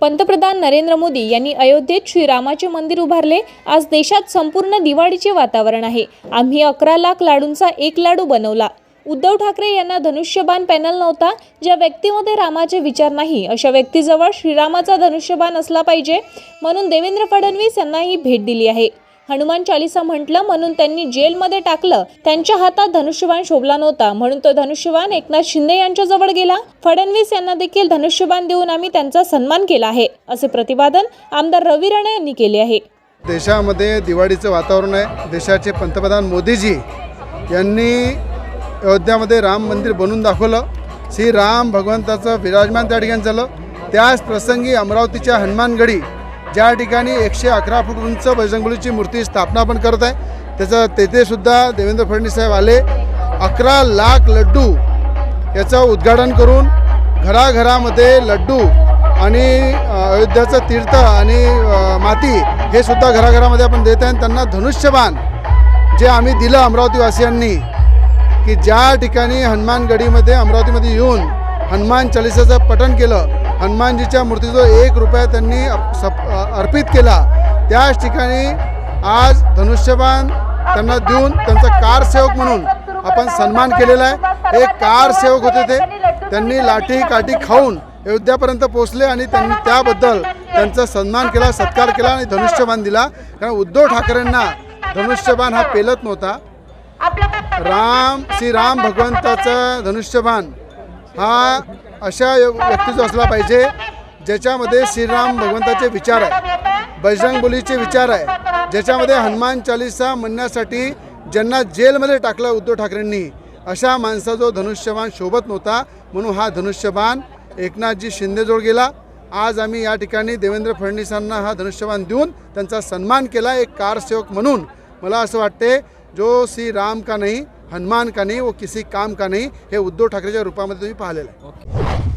पंतप्रधान नरेंद्र मोदी यांनी अयोध्येत श्रीरामाचे मंदिर उभारले. आज देशात संपूर्ण दिवाळीचे वातावरण आहे. आम्ही अकरा लाख लाडूंचा एक लाडू बनवला. उद्धव ठाकरे यांना धनुष्यबाण पॅनल नव्हता. ज्या व्यक्तीमध्ये रामाचे विचार नाही अशा व्यक्तीजवळ श्रीरामाचा धनुष्यबाण असला पाहिजे. म्हणून देवेंद्र फडणवीस यांना ही भेट दिली आहे. हनुमान चालिसा म्हटलं म्हणून त्यांनी जेलमध्ये टाकलं. त्यांच्या हातात धनुष्यबाण शोभला नव्हता. म्हणून तो धनुष्यबाण एकनाथ शिंदे यांच्या जवळ गेला. फडणवीस यांना देखील धनुष्यबाण देऊन आम्ही त्यांचा सन्मान केला आहे असे प्रतिपादन आमदार रवी राणे यांनी केले आहे. देशामध्ये दिवाळीचं वातावरण आहे. देशाचे पंतप्रधान मोदीजी यांनी अयोध्यामध्ये राम मंदिर बनवून दाखवलं. श्री राम भगवंताचं विराजमान त्या ठिकाणी झालं. त्याच प्रसंगी अमरावतीच्या हनुमानगडी ज्या ठिकाणी एकशे अकरा फूट उंच बजरंगबलीची मूर्ती स्थापना पण करत आहे त्याचं तेथेसुद्धा देवेंद्र फडणवीस साहेब आले. अकरा लाख लड्डू याचं उद्घाटन करून घराघरामध्ये लड्डू आणि अयोध्याचं तीर्थ आणि माती हे सुद्धा घराघरामध्ये आपण देत आहे. आणि त्यांना धनुष्यबाण जे आम्ही दिलं अमरावतीवासियांनी की ज्या ठिकाणी हनुमानगडीमध्ये अमरावतीमध्ये येऊन हनुमान चालिसाचं पठण केलं हनुमानजीच्या मूर्तीचा एक रुपया त्यांनी अप- सप अर्पित केला त्याच ठिकाणी आज धनुष्यबाण त्यांना देऊन त्यांचा कारसेवक म्हणून आपण सन्मान केलेला आहे. एक कारसेवक होते ते. त्यांनी लाठी काठी खाऊन अयोध्यापर्यंत पोहोचले आणि त्यांनी त्याबद्दल त्यांचा सन्मान केला सत्कार केला आणि धनुष्यबाण दिला. कारण उद्धव ठाकरेंना धनुष्यबाण हा पेलत नव्हता. राम श्रीराम भगवंताचा धनुष्यबाण हा अशा व्यक्तीचा असला पाहिजे ज्याच्यामध्ये श्रीराम भगवंताचे विचार आहे बजरंग बोलीचे विचार आहे ज्याच्यामध्ये हनुमान चालिसा म्हणण्यासाठी ज्यांना जेलमध्ये टाकलं उद्धव ठाकरेंनी अशा माणसाजवळ धनुष्यबाण शोभत नव्हता म्हणून हा धनुष्यबाण एकनाथजी शिंदेजवळ गेला. आज आम्ही या ठिकाणी देवेंद्र फडणवीसांना हा धनुष्यबाण देऊन त्यांचा सन्मान केला एक कारसेवक म्हणून. मला असं वाटते जो श्री राम का नाही हनुमान का नाही व किसी काम का नाही हे उद्धव ठाकरेच्या रूपामध्ये तुम्ही पाहिलेलं आहे.